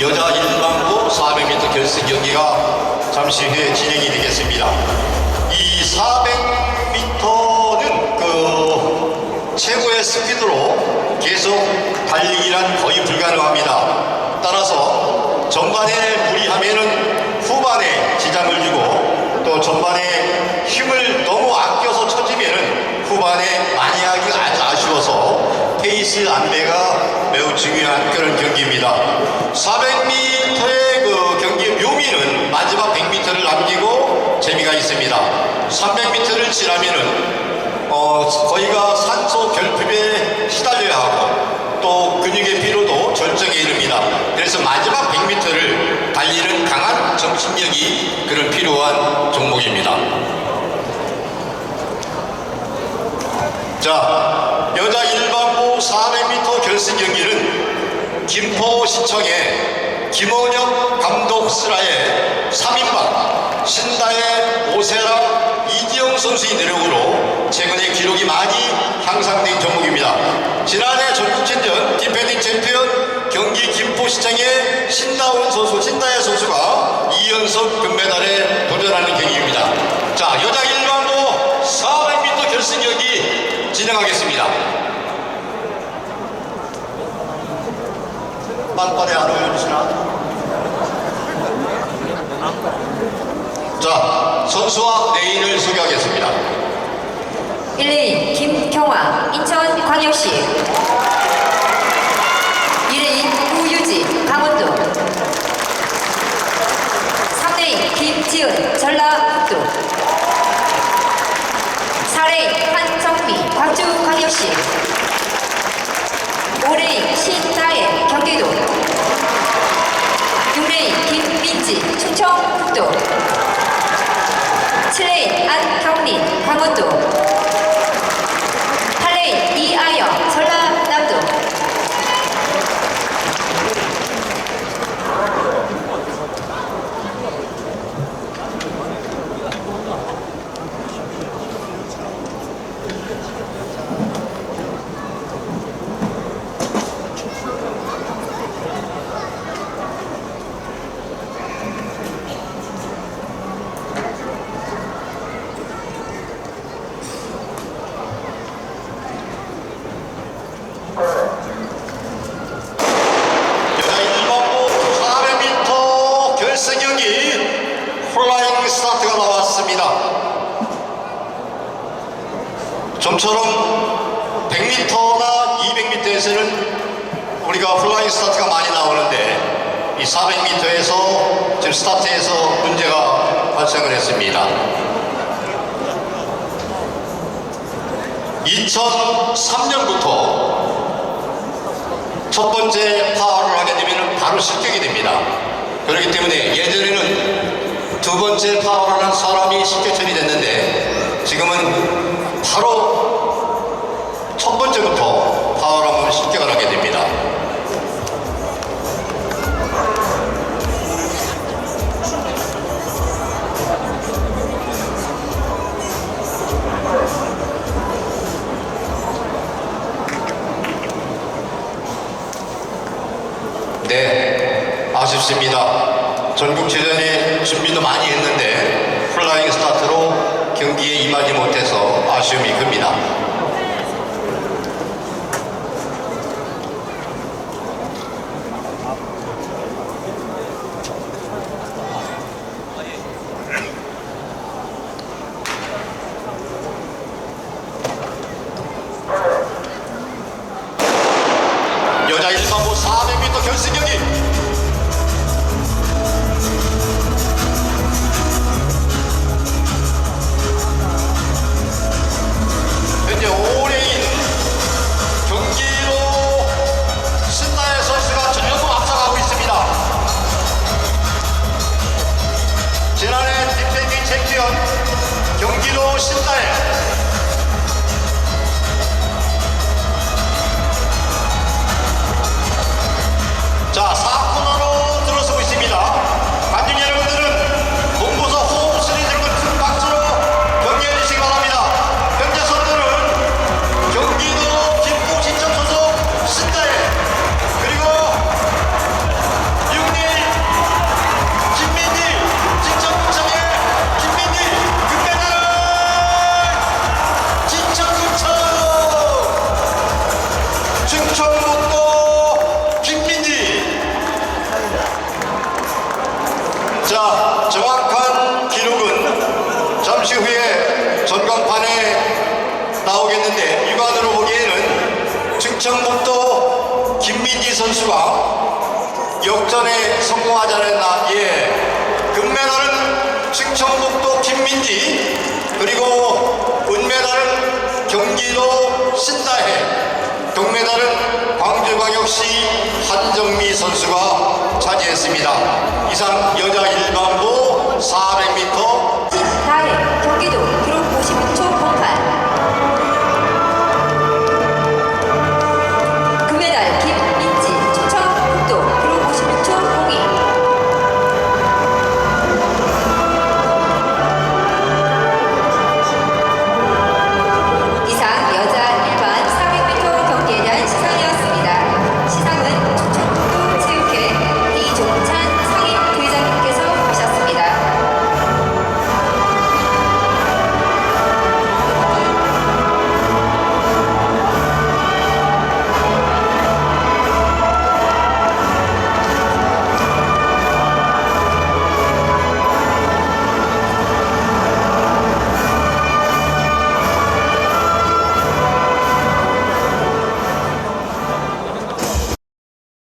여자 일반부 400m 결승 경기가 잠시 후에 진행이 되겠습니다. 이 400m는 그 최고의 스피드로 계속 달리기란 거의 불가능합니다. 따라서 전반에 무리하면은 후반에 지장을 주고 또 전반에 힘을 너무 아껴서 쳐지면은 후반에 많이 하기가 페이스 안배가 매우 중요한 그런 경기입니다. 400m의 그 경기의 묘미는 마지막 100m를 남기고 재미가 있습니다. 300m를 지나면은 어, 거의가 산소 결핍에 시달려야 하고 또 근육의 피로도 절정에 이릅니다. 그래서 마지막 100m를 달리는 강한 정신력이 그런 필요한 종목입니다. 자, 400m 결승 경기는 김포시청의 김원혁 감독 슬하의 3인방 신다의 오세라 이지영 선수의 노력으로 최근에 기록이 많이 향상된 종목입니다. 지난해 전국체전 디펜딩 챔피언 경기 김포시청의 신다운 선수, 신다의 선수가 2연속 금메달에 도전하는 경기입니다. 자, 여자 일반부 400m 결승 경기 진행하겠습니다. 만반에 안 올려주시나? 자, 선수와 내인을 소개하겠습니다. 1레인 김경화 인천광역시 2레인 우유지 강원도 3레인 김지은 전라북도 4레인 한성미 광주광역시 5레인 신나혜 경기도 6레인 김민지 7레인 안경린 강원도 8레인 이아영 전라남도 여자 일반부 400m 결승 경기 홀라잉 스타트가 나왔습니다. 좀처럼 100m나 200m에서는 우리가 플라잉 스타트가 많이 나오는데 이 400m에서 지금 스타트에서 문제가 발생을 했습니다. 2003년부터 첫 번째 파워를 하게 되면 바로 실격이 됩니다. 그렇기 때문에 예전에는 두 번째 파워를 하는 사람이 실격 처리됐는데 지금은 바로 첫 번째부터 하면 실격을 하게 됩니다. 네, 아쉽습니다. 전국체전 에 준비도 많이 했는데 플라잉 스타트로 경기에 임하지 못해서 아쉬움이 큽니다. 여자 일반부 400m 결승 경기 정확한 기록은 잠시 후에 전광판에 나오겠는데 육안으로 보기에는 충청북도 김민지 선수가 역전에 성공하지 않았나 아, 예 금메달은 충청북도 김민지 그리고 은메달은 경기도 신다해 동메달은 광주광역시 한정미 선수가 차지했습니다. 이상 여자 일반부